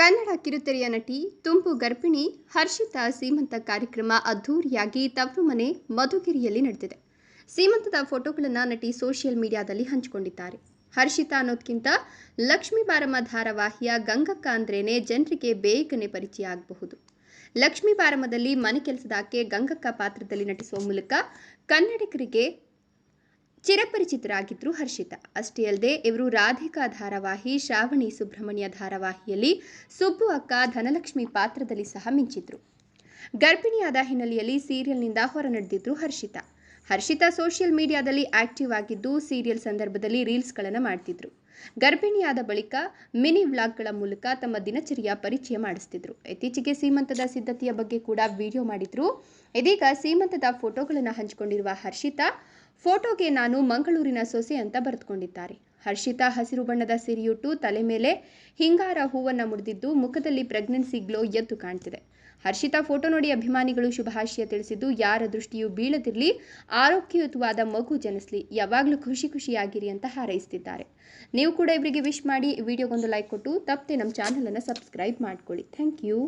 ಕನ್ನಡ ಕಿರುತೆರೆಯ ನಟಿ ತುಂಬು ಗರ್ಭಿಣಿ ಹರ್ಷಿತಾ ಸೀಮಂತ ಕಾರ್ಯಕ್ರಮ ಅದ್ಧೂರಿಯಾಗಿ ತವರು ಮನೆ ಮಧುಗಿರಿಯಲ್ಲಿ ನಡೆದಿದೆ. ಸೀಮಂತದ ಫೋಟೋಗಳನ್ನು ನಟಿ ಸೋಷಿಯಲ್ ಮೀಡಿಯಾದಲ್ಲಿ ಹಂಚಿಕೊಂಡಿದ್ದಾರೆ. ಹರ್ಷಿತಾ ಅನ್ನೋದಕ್ಕಿಂತ ಲಕ್ಷ್ಮೀ ಬಾರಮ್ಮ ಧಾರಾವಾಹಿಯ ಗಂಗಕ್ಕ ಅಂದ್ರೇನೆ ಜನರಿಗೆ ಬೇಗನೆ ಪರಿಚಯ ಆಗಬಹುದು. ಲಕ್ಷ್ಮೀ ಬಾರಮ್ಮದಲ್ಲಿ ಮನೆ ಕೆಲಸದಾಕೆ ಗಂಗಕ್ಕ ಪಾತ್ರದಲ್ಲಿ ನಟಿಸುವ ಮೂಲಕ ಕನ್ನಡಿಗರಿಗೆ ಚಿರಪರಿಚಿತರಾಗಿದ್ದರು ಹರ್ಷಿತಾ. ಅಷ್ಟೇ ಅಲ್ಲದೆ ಇವರು ರಾಧಿಕಾ ಧಾರಾವಾಹಿ, ಶ್ರಾವಣಿ ಸುಬ್ರಹ್ಮಣ್ಯ ಧಾರಾವಾಹಿಯಲ್ಲಿ ಸುಬ್ಬು ಅಕ್ಕ ಧನಲಕ್ಷ್ಮಿ ಪಾತ್ರದಲ್ಲಿ ಸಹ ಮಿಂಚಿದ್ರು. ಗರ್ಭಿಣಿಯಾದ ಹಿನ್ನೆಲೆಯಲ್ಲಿ ಸೀರಿಯಲ್ನಿಂದ ಹೊರ ನಡೆದಿದ್ರು ಹರ್ಷಿತಾ. ಹರ್ಷಿತಾ ಸೋಷಿಯಲ್ ಮೀಡಿಯಾದಲ್ಲಿ ಆಕ್ಟಿವ್ ಆಗಿದ್ದು ಸೀರಿಯಲ್ ಸಂದರ್ಭದಲ್ಲಿ ರೀಲ್ಸ್ಗಳನ್ನು ಮಾಡ್ತಿದ್ರು. ಗರ್ಭಿಣಿಯಾದ ಬಳಿಕ ಮಿನಿ ವ್ಲಾಗ್ಗಳ ಮೂಲಕ ತಮ್ಮ ದಿನಚರಿಯ ಪರಿಚಯ ಮಾಡಿಸ್ತಿದ್ರು. ಇತ್ತೀಚೆಗೆ ಸೀಮಂತದ ಸಿದ್ಧತೆಯ ಬಗ್ಗೆ ಕೂಡ ವಿಡಿಯೋ ಮಾಡಿದ್ರು. ಇದೀಗ ಸೀಮಂತದ ಫೋಟೋಗಳನ್ನು ಹಂಚಿಕೊಂಡಿರುವ ಹರ್ಷಿತಾ ಫೋಟೋಗೆ ನಾನು ಮಂಗಳೂರಿನ ಸೊಸೆ ಅಂತ ಬರೆದುಕೊಂಡಿದ್ದಾರೆ. ಹರ್ಷಿತಾ ಹಸಿರು ಬಣ್ಣದ ಸಿರಿಯುಟ್ಟು ತಲೆ ಮೇಲೆ ಹಿಂಗಾರ ಹೂವನ್ನು ಮುಡಿದಿದ್ದು ಮುಖದಲ್ಲಿ ಪ್ರೆಗ್ನೆನ್ಸಿ ಗ್ಲೋ ಎದ್ದು ಕಾಣ್ತಿದೆ. ಹರ್ಷಿತಾ ಫೋಟೋ ನೋಡಿ ಅಭಿಮಾನಿಗಳು ಶುಭಾಶಯ ತಿಳಿಸಿದ್ದು, ಯಾರ ದೃಷ್ಟಿಯೂ ಬೀಳದಿರಲಿ, ಆರೋಗ್ಯಯುತವಾದ ಮಗು ಜನಿಸಲಿ, ಯಾವಾಗಲೂ ಖುಷಿ ಖುಷಿಯಾಗಿರಿ ಅಂತ ಹಾರೈಸ್ತಿದ್ದಾರೆ ನೀವು ಕೂಡ ಇವರಿಗೆ ವಿಶ್ ಮಾಡಿ ವಿಡಿಯೋಗೊಂದು ಲೈಕ್ ಕೊಟ್ಟು, ತಪ್ಪದೆ ನಮ್ಮ ಚಾನಲನ್ನು ಸಬ್ಸ್ಕ್ರೈಬ್ ಮಾಡ್ಕೊಳ್ಳಿ. Thank you